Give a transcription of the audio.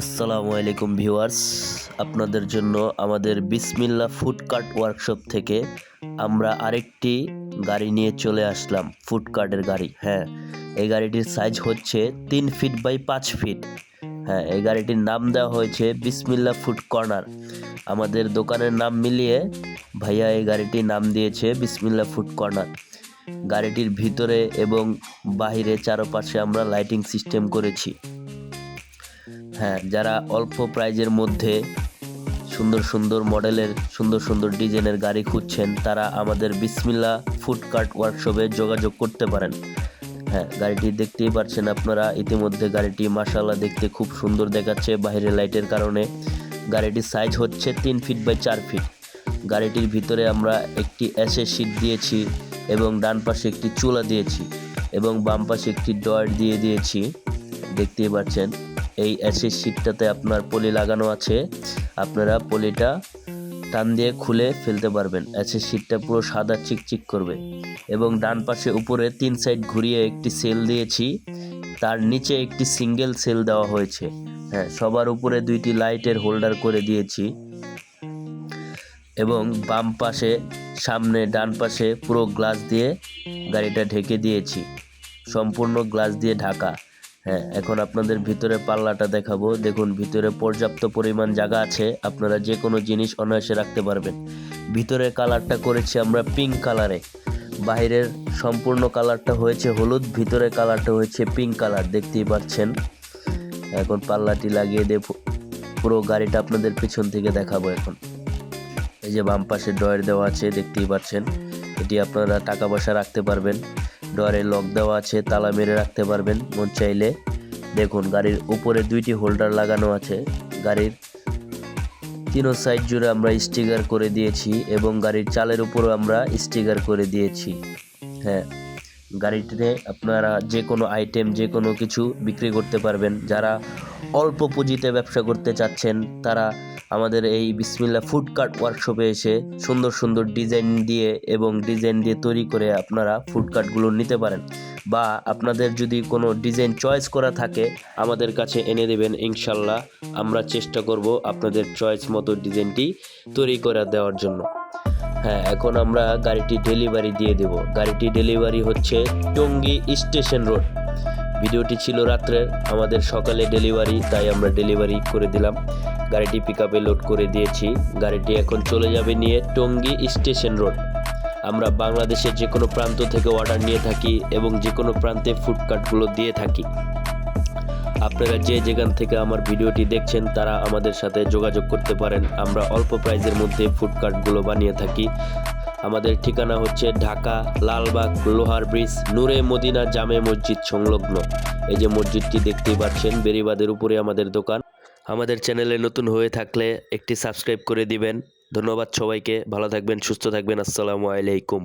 আসসালামু আলাইকুম ভিউয়ার্স। আপনাদের জন্য আমাদের বিসমিল্লা ফুড কার্ট ওয়ার্কশপ থেকে আমরা আরেকটি গাড়ি নিয়ে চলে আসলাম, ফুড কার্টের গাড়ি। হ্যাঁ এই গাড়িটির সাইজ হচ্ছে তিন ফিট বাই পাঁচ ফিট হ্যাঁ এই গাড়িটির নাম দেওয়া হয়েছে বিসমিল্লা ফুড কর্নার। আমাদের দোকানের নাম মিলিয়ে ভাইয়া এই গাড়িটির নাম দিয়েছে বিসমিল্লা ফুড কর্নার। গাড়িটির ভিতরে এবং বাহিরে চারপাশে আমরা লাইটিং সিস্টেম করেছি। হ্যাঁ যারা অল্প প্রাইজের মধ্যে সুন্দর সুন্দর মডেলের, সুন্দর সুন্দর ডিজাইনের গাড়ি খুঁজছেন, তারা আমাদের বিসমিল্লা ফুডকার্ট ওয়ার্কশপে যোগাযোগ করতে পারেন। হ্যাঁ গাড়িটি দেখতেই পাচ্ছেন আপনারা, ইতিমধ্যে গাড়িটি মাসাল্লাহ দেখতে খুব সুন্দর দেখাচ্ছে বাইরের লাইটের কারণে। গাড়িটির সাইজ হচ্ছে তিন ফিট বাই চার ফিট গাড়িটির ভিতরে আমরা একটি অ্যাসের সিট দিয়েছি এবং ডান পাশে একটি চুলা দিয়েছি এবং বাম পাশে একটি ডয়ার দিয়ে দিয়েছি। দেখতেই পাচ্ছেন। এই অ্যাসের সিটটাতে আপনার পলি লাগানো আছে। আপনারা পলিটা টান দিয়ে খুলে ফেলতে পারবেন। অ্যাসের সিটটা পুরো সাদা চিকচিক করবে। এবং ডান পাশে উপরে তিন সাইড ঘুরিয়ে একটি সেল দিয়েছি। তার নিচে একটি সিঙ্গেল সেল দেওয়া হয়েছে। হ্যাঁ সবার উপরে দুইটি লাইটের হোল্ডার করে দিয়েছি। এবং বাম পাশে, সামনে ডান পাশে পুরো গ্লাস দিয়ে গাড়িটা ঢেকে দিয়েছি। সম্পূর্ণ গ্লাস দিয়ে ঢাকা। হ্যাঁ এখন আপনাদের ভিতরে পাল্লাটা দেখাবো। দেখুন, ভিতরে পর্যাপ্ত পরিমাণ জায়গা আছে। আপনারা যে কোনো জিনিস অনায়াসে রাখতে পারবেন। ভিতরে কালারটা করেছি আমরা পিঙ্ক কালারে বাইরের সম্পূর্ণ কালারটা হয়েছে হলুদ, ভিতরে কালারটা হয়েছে পিঙ্ক কালার দেখতেই পাচ্ছেন। এখন পাল্লাটি লাগিয়ে দিয়ে পুরো গাড়িটা আপনাদের পিছন থেকে দেখাবো এখন। এই যে বাম পাশে ডয়ের দেওয়া আছে, দেখতেই পাচ্ছেন। এটি আপনারা টাকা পয়সা রাখতে পারবেন। ডয়ারে লক দেওয়া আছে, তালা মেরে রাখতে পারবেন। মন চাইলে দেখুন, গাড়ির উপরে দুইটি হোল্ডার লাগানো আছে। গাড়ির তিনো সাইড জুড়ে আমরা স্টিকার করে দিয়েছি এবং গাড়ির চালের উপরও আমরা স্টিকার করে দিয়েছি। হ্যাঁ। গাড়িটিতে আপনারা যে কোনো আইটেম যে কোনো কিছু বিক্রি করতে পারবেন। যারা অল্প পুঁজিতে ব্যবসা করতে চাচ্ছেন, তারা আমাদের এই বিসমিল্লা ফুড কার্ট ওয়ার্কশপে এসে সুন্দর সুন্দর ডিজাইন দিয়ে এবং ডিজাইন দিয়ে তৈরি করে আপনারা ফুড কার্টগুলো নিতে পারেন। বা আপনাদের যদি কোনো ডিজাইন চয়েস করা থাকে, আমাদের কাছে এনে দেবেন, ইনশাল্লাহ আমরা চেষ্টা করব আপনাদের চয়েস মতো ডিজাইনটি তৈরি করে দেওয়ার জন্য। হ্যাঁ এখন আমরা গাড়িটি ডেলিভারি দিয়ে দেব। গাড়িটি ডেলিভারি হচ্ছে টঙ্গী স্টেশন রোড। ভিডিওটি ছিল রাত্রে আমাদের সকালে ডেলিভারি তাই আমরা ডেলিভারি করে দিলাম। গাড়িটি পিক লোড করে দিয়েছি। গাড়িটি এখন চলে যাবে নিয়ে টঙ্গী স্টেশন রোড। আমরা বাংলাদেশের যে কোনো প্রান্ত থেকে অর্ডার নিয়ে থাকি এবং যে কোনো প্রান্তে ফুডকার্টগুলো দিয়ে থাকি। আপনারা যে যেখান থেকে আমার ভিডিওটি দেখছেন, তারা আমাদের সাথে যোগাযোগ করতে পারেন। আমরা অল্প প্রাইজের মধ্যে ফুড কার্টগুলো বানিয়ে থাকি। আমাদের ঠিকানা হচ্ছে ঢাকা, লালবাগ, লোহার ব্রিজ, নূরে মদিনা জামে মসজিদ সংলগ্ন। এই যে মসজিদটি দেখতেই পাচ্ছেন, বেরিবাদের উপরে আমাদের দোকান। আমাদের চ্যানেলে নতুন হয়ে থাকলে একটি সাবস্ক্রাইব করে দিবেন। ধন্যবাদ সবাইকে, ভালো থাকবেন, সুস্থ থাকবেন, আসসালামু আলাইকুম।